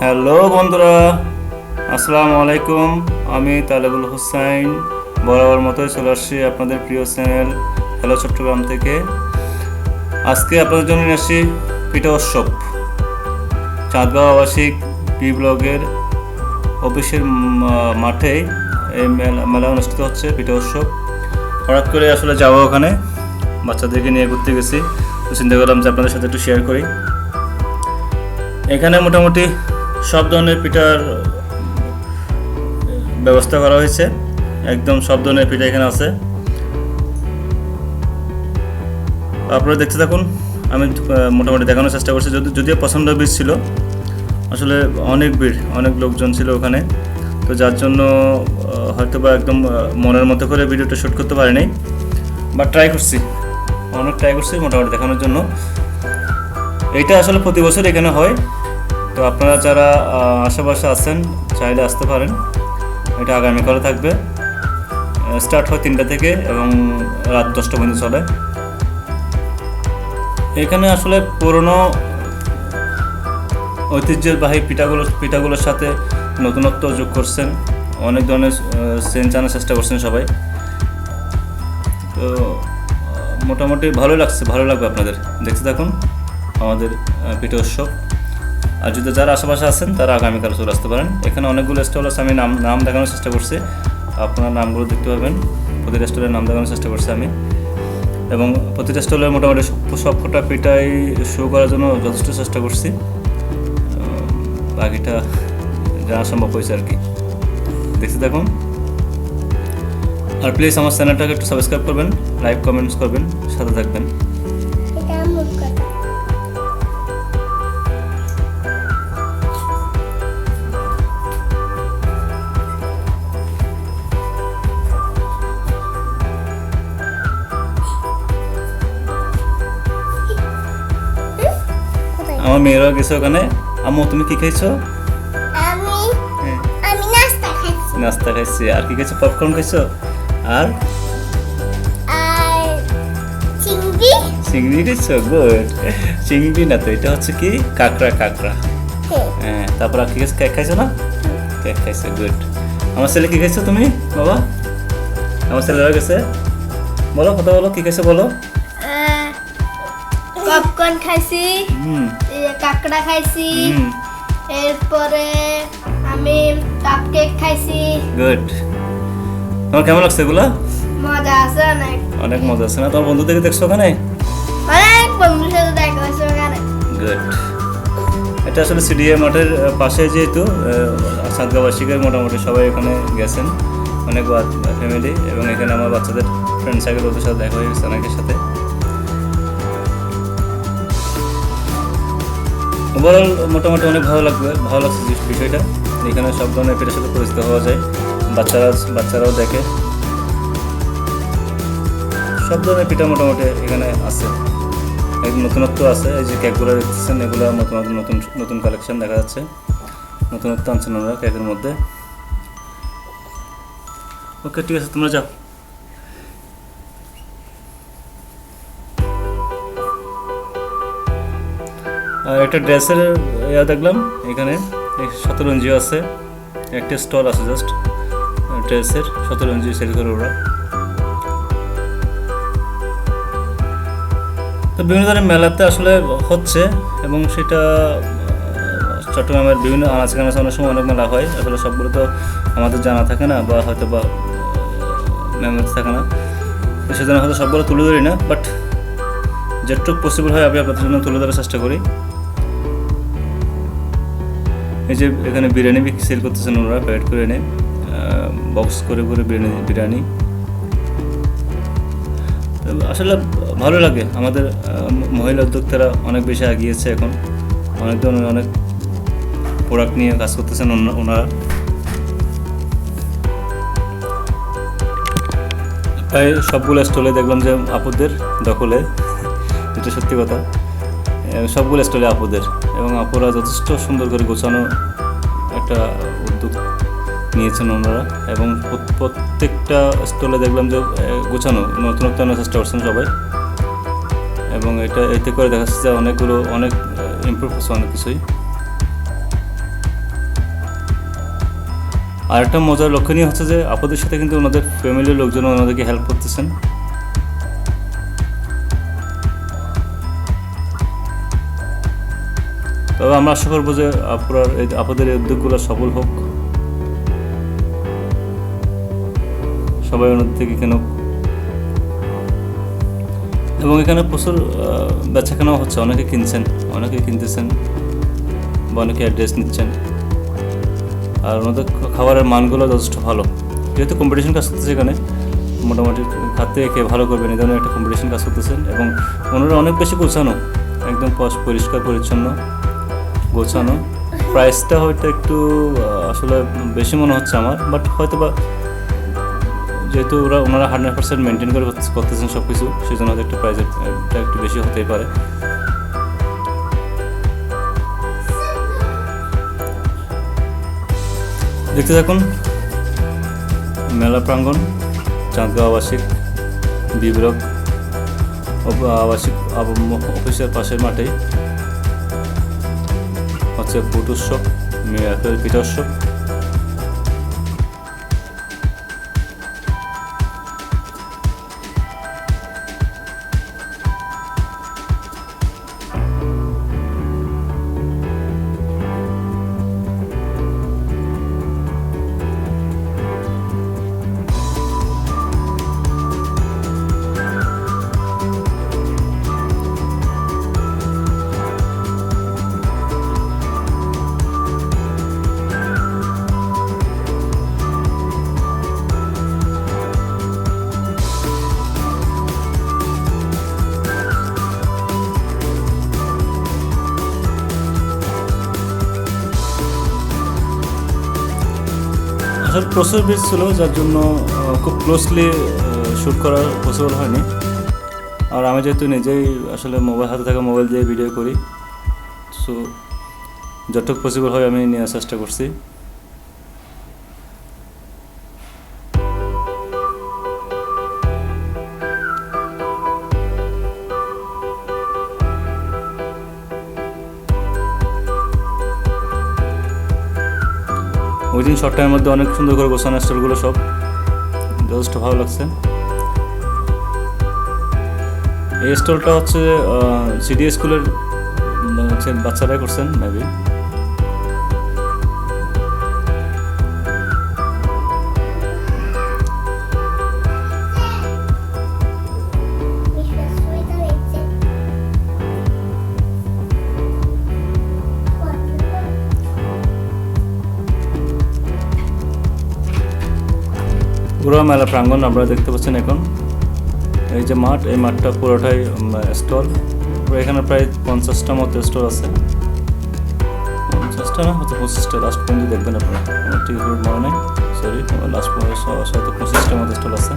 Hello বন্ধুরা, আসসালামু আলাইকুম। আমি তালেবুল হুসাইন, বরাবর মতোই চলে আসছি আপনাদের প্রিয় চ্যানেল হ্যালো চট্টগ্রাম থেকে। আজকে আপনাদের জন্য নিয়ে আসছি পিঠা উৎসব চাঁদগাঁও আবাসিক বি ব্লগের অফিসের মাঠে এই মেলা মেলা অনুষ্ঠিত হচ্ছে পিঠা উৎসব হঠাৎ করে আসলে যাব ওখানে, বাচ্চাদেরকে নিয়ে ঘুরতে গেছি। তো চিন্তা করলাম যে আপনাদের সাথে একটু শেয়ার করি। এখানে মোটামুটি সব ধরনের পিঠার ব্যবস্থা করা হয়েছে। একদম সব ধরনের পিঠা এখানে আছে। আপনারা দেখতে থাকুন, আমি মোটামুটি দেখানোর চেষ্টা করছি। যদি, যদিও পছন্দ ভিড় ছিল, আসলে অনেক ভিড় অনেক লোকজন ছিল ওখানে। তো যার জন্য হয়তো বা একদম মনের মতো করে ভিডিওটা শ্যুট করতে পারিনি। বা ট্রাই করছি। অনেক ট্রাই করছি মোটামুটি দেখানোর জন্য। এইটা আসলে প্রতি বছর এখানে হয়। তো আপনারা যারা আশেপাশে আছেন, চাইলে আসতে পারেন। এটা আগামীকালে থাকবে। স্টার্ট হয় তিনটা থেকে এবং রাত দশটা পর্যন্ত চলে। এখানে আসলে পুরনো ঐতিহ্যবাহী পিঠাগুলো, পিঠাগুলোর সাথে নতুনত্ব যোগ করছেন। অনেক ধরনের চেঞ্জ আনার চেষ্টা করছেন সবাই। তো মোটামুটি ভালো লাগছে, ভালো লাগবে আপনাদের। দেখতে থাকুন, আমাদের পিঠা উৎসব আর যদি যারা আশেপাশে আছেন, তারা আগামীকাল চলে আসতে পারেন। এখানে অনেকগুলো স্টল আছে, আমি নাম নাম দেখানোর চেষ্টা করছি। আপনারা নামগুলো দেখতে পাবেন প্রতিটা স্টলের নাম দেখানোর চেষ্টা করছি আমি। এবং প্রতিটা স্টলের মোটামুটি সব- সবকটা পিঠাই শো করার জন্য যথেষ্ট চেষ্টা করছি। বাকিটা জানা সম্ভব হয়েছে আর কি। দেখতে থাকুন। আর প্লিজ আমার চ্যানেলটাকে একটু সাবস্ক্রাইব করবেন লাইক কমেন্টস করবেন, সাথে থাকবেন। আমার মেয়েরাও গেছে ওখানে। আম্মু তুমি কি খাইছো? আমি হ্যাঁ। আমি নাস্তা খাইছি। আর কি খাইছো? পপকর্ন খাইছো? আর? চিংড়ি। চিংড়ি খাইছো? গুড। চিংড়ি না তো এটা হচ্ছে কি? কাঁকড়া কাঁকড়া। হ্যাঁ তারপর আর কি খাইছো? কেক খাইছো না? কেক খাইছো গুড। আমার ছেলে কি খাইছো তুমি বাবা? আমার ছেলেরা গেছে। বলো কথা বলো কি খাইছো বলো? পপকর্ন খাইছি। হুম। কাঁকড়া খাইছি। এরপরে আমি কাপ কেক খাইছি। গুড তোমার কেমন লাগছে এগুলো? মজা আছে অনেক। অনেক মজা আছে না? তোমার বন্ধুদেরকে দেখছ ওখানে? অনেক বন্ধুর সাথে দেখা হয়েছে ওখানে। গুড এটা আসলে সিডিএ মাঠের পাশে যেহেতু সাতগাঁওবাসীকে মোটামুটি সবাই এখানে গেছেন। অনেক ফ্যামিলি এবং এখানে আমার বাচ্চাদের ফ্রেন্ড সাইকেল ওদের সাথে দেখা হয়ে গেছে অনেকের সাথে। ওভারঅল মোটামুটি অনেক ভালো লাগবে, ভালো লাগছে বিষয়টা। এখানে সব ধরনের পিঠের সাথে পরিচিত হওয়া যায়, বাচ্চারা, বাচ্চারাও দেখে। সব ধরনের পিঠা মোটামুটি এখানে আছে। নতুনত্ব আছে, এই যে কেকগুলো দেখতেছেন, এগুলো নতুন নতুন নতুন কালেকশন দেখা যাচ্ছে। নতুনত্ব আনছেন ওরা কেকের মধ্যে। ওকে ঠিক আছে, তোমরা যাও। আর একটা ড্রেসের ইয়া দেখলাম, এখানে শতরঞ্জি আছে। একটা স্টল আছে জাস্ট ড্রেসের শতরঞ্জি সেল করে ওরা। তো বিভিন্ন ধরনের মেলাতে আসলে হচ্ছে এবং সেটা চট্টগ্রামের বিভিন্ন আনাচ কানাচে অনেক সময় অনেক মেলা হয়। আসলে সবগুলো তো আমাদের জানা থাকে না বা হয়তো বা মেমোরি থাকে না। তো সেজন্য হয়তো সবগুলো তুলে ধরি না বাট যেটুকু পসিবল হয় আমি আপনাদের জন্য তুলে ধরার চেষ্টা করি। এই যে এখানে বিরিয়ানি সেল করতেছেন ওরা প্যাকেট করে এনে বক্স করে করে বিরিয়ানি বিরিয়ানি। আসলে ভালো লাগে। আমাদের মহিলা উদ্যোক্তারা অনেক বেশি এগিয়েছে এখন। অনেক ধরনের অনেক প্রোডাক্ট নিয়ে কাজ করতেছেন ওনা- ওনারা। প্রায় সবগুলো স্টলে দেখলাম যে আপুদের দখলে। এটা সত্যি কথা। সবগুলো স্টলে আপুদের এবং আপুরা যথেষ্ট সুন্দর করে গোছানো একটা উদ্যোগ নিয়েছেন ওনারা এবং প্রত্যেকটা স্টলে দেখলাম যে গোছানো, নতুনত্ব আনার চেষ্টা করছেন সবাই এবং এটা, এতে করে দেখা যাচ্ছে যে অনেকগুলো, অনেক ইমপ্রুভ হচ্ছে অনেক কিছুই। আর একটা মজার লক্ষণীয় হচ্ছে যে, আপদের সাথে কিন্তু ওনাদের ফ্যামিলির লোকজন ওনাদেরকে হেল্প করতেছেন। তবে আমরা আশা করব যে আপনার আপনাদের এই উদ্যোগগুলো সফল হোক। সবাই ওনাদের থেকে কেন? এবং এখানে প্রচুর বেচাকেনাও হচ্ছে। অনেকে কিনছেন, অনেকে কিনতেছেন বা অনেকে অ্যাড্রেস নিচ্ছেন। আর ওনাদের খাবারের মানগুলো যথেষ্ট ভালো। যেহেতু কম্পিটিশন কাজ করতেছে এখানে, মোটামুটি খাতে কে ভালো করবেন, এই ধরনের একটা কম্পিটিশন কাজ করতেছেন। এবং ওনারা অনেক বেশি গোছানো একদম পরিষ্কার, পরিচ্ছন্ন। গোছানো। প্রাইসটা হয়তো একটু আসলে বেশি মনে হচ্ছে আমার বাট হয়তো বা যেহেতু ওরা, ওনারা হান্ড্রেড পার্সেন্ট মেনটেন করে করতেছেন সব কিছু সেই জন্য একটু প্রাইসের একটু বেশি হতেই পারে। দেখতে থাকুন, মেলা প্রাঙ্গণ, চাঁদগাঁও আবাসিক বিব্রক আবাসিক অফিসের পাশের মাঠেই। হচ্ছে উৎসব মিরাকেল পিঠা উৎসব বীজ ছিল যার জন্য খুব ক্লোজলি শ্যুট করা পসিবল হয়নি। আর আমি যেহেতু নিজেই আসলে মোবাইল হাতে থাকা মোবাইল দিয়ে ভিডিও করি সো যতটুকু পসিবল হয় আমি নেওয়ার চেষ্টা করছি। শর্ট টাইমের মধ্যে অনেক সুন্দর করে গোছানো স্টোরগুলো সব। যথেষ্ট ভালো লাগছে। এই স্টলটা হচ্ছে সিডি স্কুলের হচ্ছে বাচ্চারাই করছেন, মেবি। পুরো মেলা প্রাঙ্গণ আপনারা দেখতে পাচ্ছেন এখন। এই যে মাঠ, এই মাঠটা পুরোটাই স্টল। এখানে প্রায় পঞ্চাশটা মতো স্টল আছে। পঞ্চাশটা না, হয়তো পঁচিশটা লাস্ট পর্যন্ত দেখবেন আপনারা। ঠিক করে মনে নেই সরি লাস্ট পর্যন্ত পঁচিশটা মতো স্টল আছে।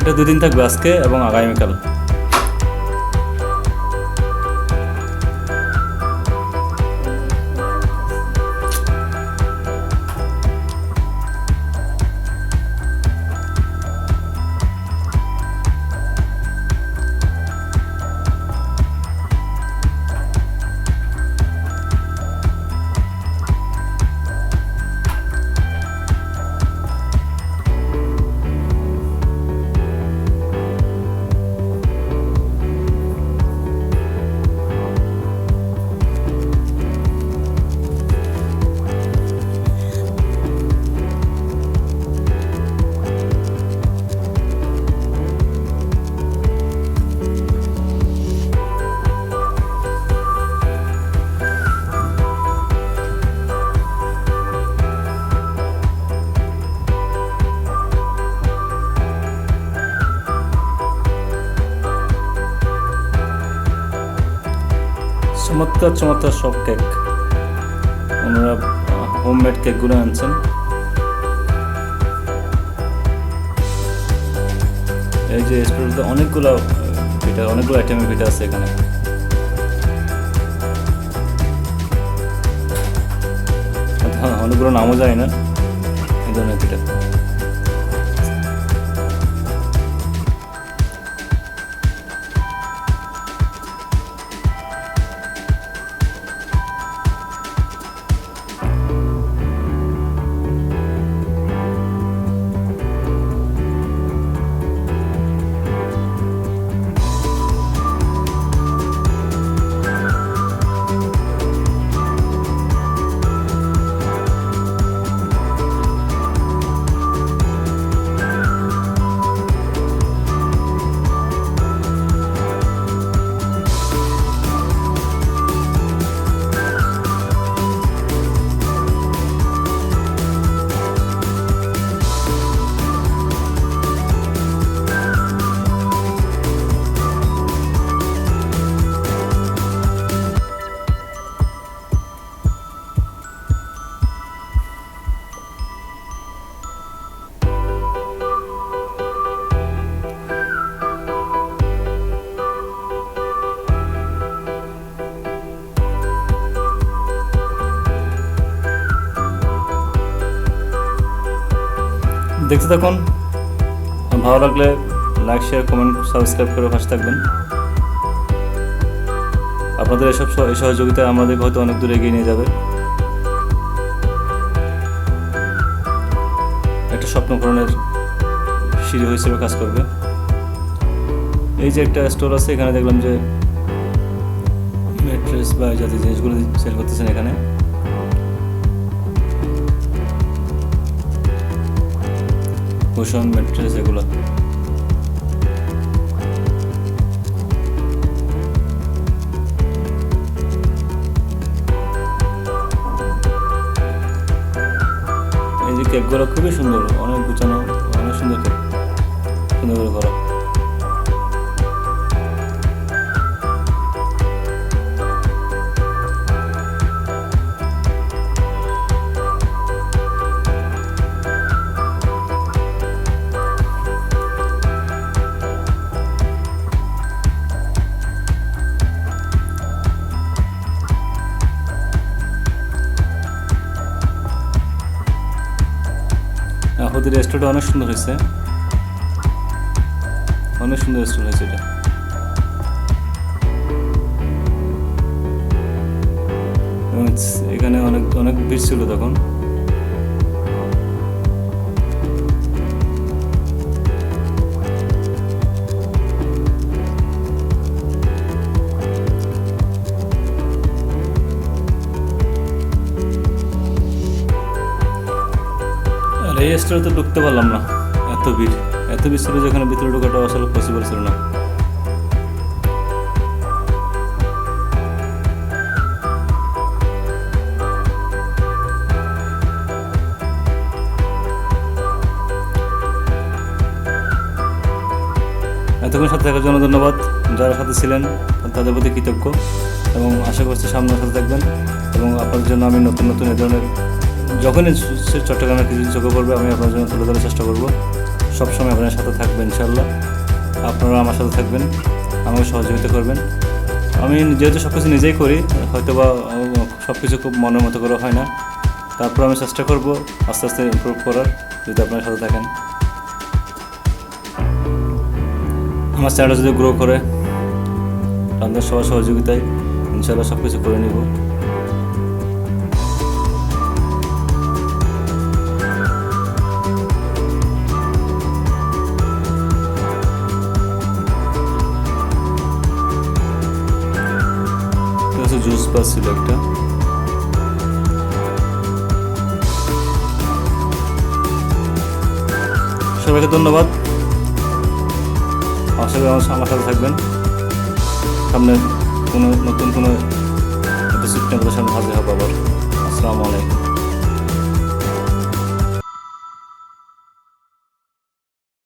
এটা দুদিন থাকবে আজকে এবং আগামীকাল। চমৎকার চমৎকার সব কেক। ওনারা হোমমেড কেকগুলো আনছেন। এই যে স্টোরতে অনেকগুলো পিঠা অনেকগুলো আইটেমের পিঠা আছে এখানে। হ্যাঁ, অনেকগুলো নামও যায় না এই ধরনের পিঠা। দেখতে থাকুন। ভালো লাগলে লাইক শেয়ার কমেন্ট সাবস্ক্রাইব করে পাশে থাকবেন। আপনাদের এসব সহ- এই সহযোগিতায় আমাদের হয়তো অনেক দূর এগিয়ে নিয়ে যাবে। একটা স্বপ্নপূরণের সিঁড়ি হিসেবে কাজ করবে। এই যে একটা স্টোর আছে, এখানে দেখলাম যে ম্যাট্রেস বা জাতীয় জিনিসগুলো সেল করতেছেন এখানে। কুশন ম্যাট্রেস এগুলো। এই যে কেকগুলো খুবই সুন্দর অনেক গুছানো। রেস্টুরেন্টটা অনেক সুন্দর হয়েছে। অনেক সুন্দর রেস্টুরেন্ট হয়েছে এটা। এখানে অনেক অনেক ভিড় ছিল তখন। এই রেস্টুরেন্টে ঢুকতে পারলাম না। এত ভিড়। এত ভিড় ছিল যেখানে ভিতরে ঢোকাটা আসলে পসিবল ছিল না। এতক্ষণ সাথে থাকার জন্য ধন্যবাদ। যারা সাথে ছিলেন, তাদের প্রতি কৃতজ্ঞ। এবং আশা করছি সামনে সাথে থাকবেন। এবং আপনাদের জন্য আমি নতুন নতুন এ ধরনের যখনই সে চট্টগ্রামের কিছু চোখে পড়বে, আমি আপনার জন্য তুলে ধরার চেষ্টা করব। সবসময় আপনার সাথে থাকবেন ইনশাল্লাহ আপনারা আমার সাথে থাকবেন, আমাকে সহযোগিতা করবেন। আমি যেহেতু সব কিছু নিজেই করি হয়তো বা সব কিছু খুব মনের মতো করে হয় না। তারপর আমি চেষ্টা করব আস্তে আস্তে ইমপ্রুভ করার, যদি আপনার সাথে থাকেন। আমার চ্যানেলটা যদি গ্রো করে, আপনাদের সবার সহযোগিতায় ইনশাল্লাহ সব কিছু করে নিব। জুস ছিল একটা। সবাইকে ধন্যবাদ। আশা করি আমার সাথে থাকবেন। সামনে কোনো নতুন কোনো এপিসোড সামনে হাজির